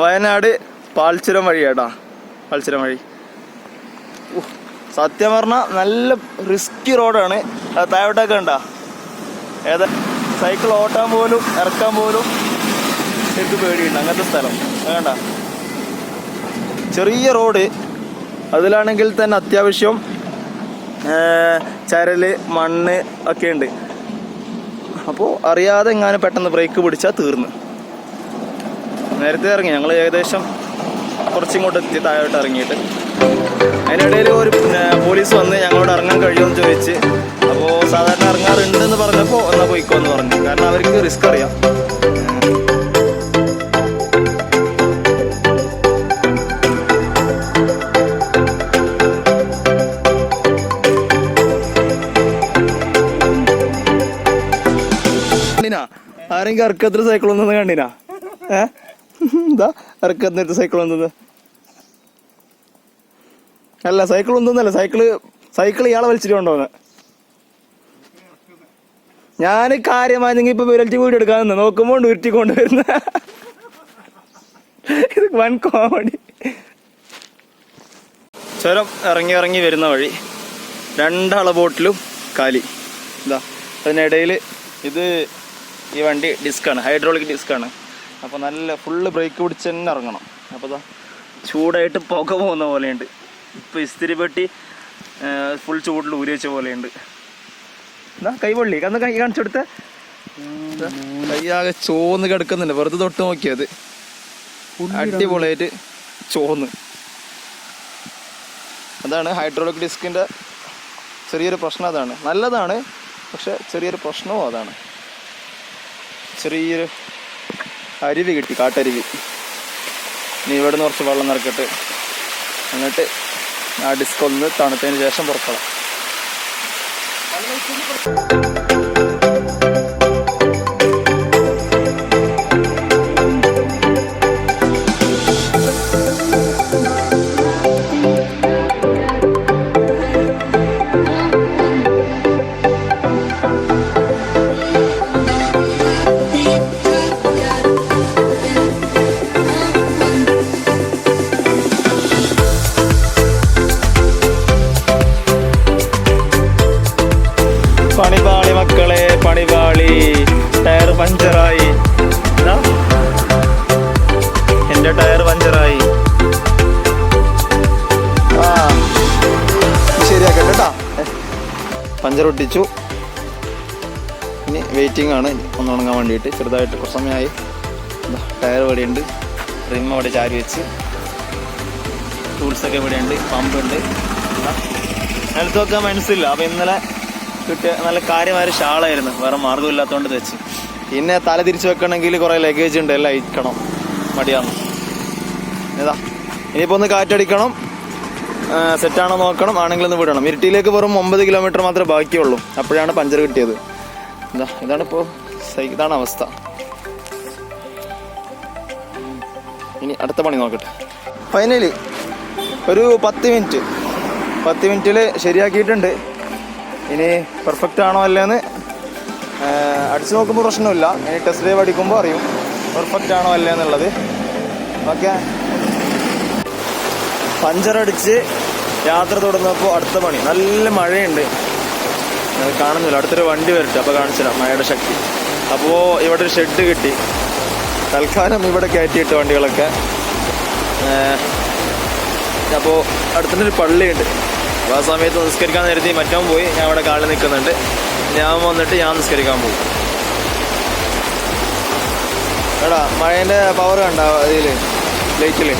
വയനാട് പാൽച്ചുരം വഴി കേട്ടാ. പാൽച്ചുരം വഴി. സത്യം പറഞ്ഞാൽ നല്ല റിസ്കി റോഡാണ് താഴോട്ടൊക്കെ ഉണ്ടാ ഏതാ സൈക്കിൾ ഓട്ടാൻ പോലും ഇറക്കാൻ പോലും എനിക്ക് പേടിയുണ്ട്. അങ്ങനത്തെ സ്ഥലം. വേണ്ട ചെറിയ റോഡ് അതിലാണെങ്കിൽ തന്നെ അത്യാവശ്യം ചരൽ മണ്ണ് ഒക്കെ ഉണ്ട്. അപ്പോൾ അറിയാതെ എങ്ങാനും പെട്ടെന്ന് ബ്രേക്ക് പിടിച്ചാൽ തീർന്ന്. നേരത്തെ ഇറങ്ങി. ഞങ്ങൾ ഏകദേശം കുറച്ചിങ്ങോട്ട് എത്തി താഴോട്ട് ഇറങ്ങിയിട്ട്. അതിനിടയിൽ ഒരു പോലീസ് വന്ന് ഞങ്ങളോട് ഇറങ്ങാൻ കഴിയുമെന്ന് ചോദിച്ച് അപ്പോൾ സാധാരണ ഇറങ്ങാറുണ്ടെന്ന് പറഞ്ഞപ്പോൾ എന്നാൽ പോയിക്കോ എന്ന് പറഞ്ഞു. കാരണം അവർക്ക് റിസ്ക് അറിയാം. ആരെങ്കിലും അർക്കത്തിൽ സൈക്കിൾ ഒന്നും കണ്ടിനാ? ഏ? എന്താ ഇറക്കത്തിനടുത്ത് സൈക്കിൾ വന്നത്. അല്ല സൈക്കിൾ ഒന്നല്ല സൈക്കിൾ സൈക്കിൾ ഇയാളെ വലിച്ചിട്ട് കൊണ്ടുവന്ന്. ഞാൻ നിങ്ങൾ ഇപ്പൊ വിരൽറ്റി വീട് എടുക്കാൻ നോക്കുമ്പോൾ ഉരുട്ടി കൊണ്ടുവരുന്ന. ഇത് വൻ കോമഡി ചുരം ഇറങ്ങി ഇറങ്ങി വരുന്ന വഴി രണ്ടാള ബോട്ടിലും കാലി. ഇതാ അതിനിടയിൽ ഇത് ഈ വണ്ടി ഡിസ്ക് ആണ് ഹൈഡ്രോളിക് ഡിസ്ക്കാണ് അപ്പോൾ നല്ല ഫുള്ള് ബ്രേക്ക് പിടിച്ച് തന്നെ ഇറങ്ങണം. അപ്പോൾ ഇതാ ചൂടായിട്ട് പുക പോകുന്ന പോലെയുണ്ട്. ഇപ്പോൾ ഇസ്തിരി പെട്ടി ഫുൾ ചൂടിൽ ഊരി വെച്ച പോലെയുണ്ട്. എന്നാ കൈപൊള്ളി അന്ന് കൈ കാണിച്ചെടുത്ത. കൈയാകെ ചോന്ന് കിടക്കുന്നുണ്ട്. വെറുതെ തൊട്ട് നോക്കിയത് അടിപൊളിയായിട്ട് ചോന്ന്. അതാണ് ഹൈഡ്രോളിക് ഡിസ്കിന്റെ ചെറിയൊരു പ്രശ്നം അതാണ്. നല്ലതാണ് പക്ഷെ ചെറിയൊരു പ്രശ്നവും അതാണ്. ചെറിയൊരു അരുവി കിട്ടി കാട്ടരുവി. ഇനി ഇവിടെ നിന്ന് കുറച്ച് വെള്ളം നിറക്കട്ടെ എന്നിട്ട് ആ ഡിസ്ക് ഒന്ന് തണുത്തതിന് ശേഷം പുറക്കണം പണിപാളി മക്കളെ പണിപാളി ടയർ പഞ്ചറായി. എന്റെ ടയർ പഞ്ചറായി. ആ. ശരിയാക്കട്ടെ കേട്ടാ പഞ്ചർ ഒട്ടിച്ചു. ഇനി വെയിറ്റിംഗ് ആണ്. ഒന്ന് ഉണങ്ങാൻ വേണ്ടിയിട്ട് ചെറുതായിട്ട് കുറച്ച് സമയമായി. ടയർ ഇവിടെയുണ്ട്. റിം അവിടെ ചാരി വെച്ച്. ടൂൾസൊക്കെ ഇവിടെയുണ്ട്. പമ്പ് ഉണ്ട് നിലത്ത് വെക്കാൻ മനസ്സില്ല. അപ്പം ഇന്നലെ കിട്ടിയ നല്ല കാര്യമായ ഒരു ഷാളായിരുന്നു. വേറെ മാർഗമില്ലാത്തതുകൊണ്ട് വെച്ച്. പിന്നെ തല തിരിച്ചു വെക്കണമെങ്കിൽ കുറേ ലഗേജ് ഉണ്ട് എല്ലാം ഇരിക്കണം. മടിയാന്ന് ഏതാ ഇനിയിപ്പോൾ ഒന്ന് കാറ്റടിക്കണം. സെറ്റാണോ നോക്കണം. ആണെങ്കിൽ ഒന്ന് വിടണം. ഇരിട്ടിയിലേക്ക് വെറും ഒമ്പത് കിലോമീറ്റർ മാത്രമേ ബാക്കിയുള്ളൂ. അപ്പോഴാണ് പഞ്ചർ കിട്ടിയത്. എന്താ ഇതാണ് ഇപ്പോ ഇതാണ് അവസ്ഥ. ഇനി അടുത്ത പണി നോക്കട്ടെ. ഫൈനലി ഒരു പത്ത് മിനിറ്റ് പത്ത് മിനിറ്റിൽ ശരിയാക്കിയിട്ടുണ്ട്. ഇനി പെർഫെക്റ്റ് ആണോ അല്ലേന്ന് അടിച്ചു നോക്കുമ്പോൾ പ്രശ്നമില്ല. ഇനി ടെസ്റ്റ് ഡ്രൈവ് അടിക്കുമ്പോൾ അറിയും. പെർഫെക്റ്റ് ആണോ അല്ലേന്നുള്ളത്. ഓക്കെ. പഞ്ചറടിച്ച് യാത്ര തുടർന്നപ്പോൾ അടുത്ത പണി. നല്ല മഴയുണ്ട്. കാണുന്നില്ല. അടുത്തൊരു വണ്ടി വരട്ടെ അപ്പോൾ കാണിച്ചില്ല മഴയുടെ ശക്തി. അപ്പോൾ ഇവിടെ ഒരു ഷെഡ് കിട്ടി. തൽക്കാലം ഇവിടെ കയറ്റിയിട്ട് വണ്ടികളൊക്കെ. അപ്പോൾ അടുത്തൊരു പള്ളിയുണ്ട്. അപ്പോൾ ആ സമയത്ത് നിസ്കരിക്കാൻ നേരത്തെ മറ്റവൻ പോയി. ഞാൻ അവിടെ കാളിൽ നിൽക്കുന്നുണ്ട്. ഞാൻ വന്നിട്ട് ഞാൻ നിസ്കരിക്കാൻ പോകും. എടാ മഴേന്റെ പവർ കണ്ട ഇതിൽ ലൈറ്റിൽ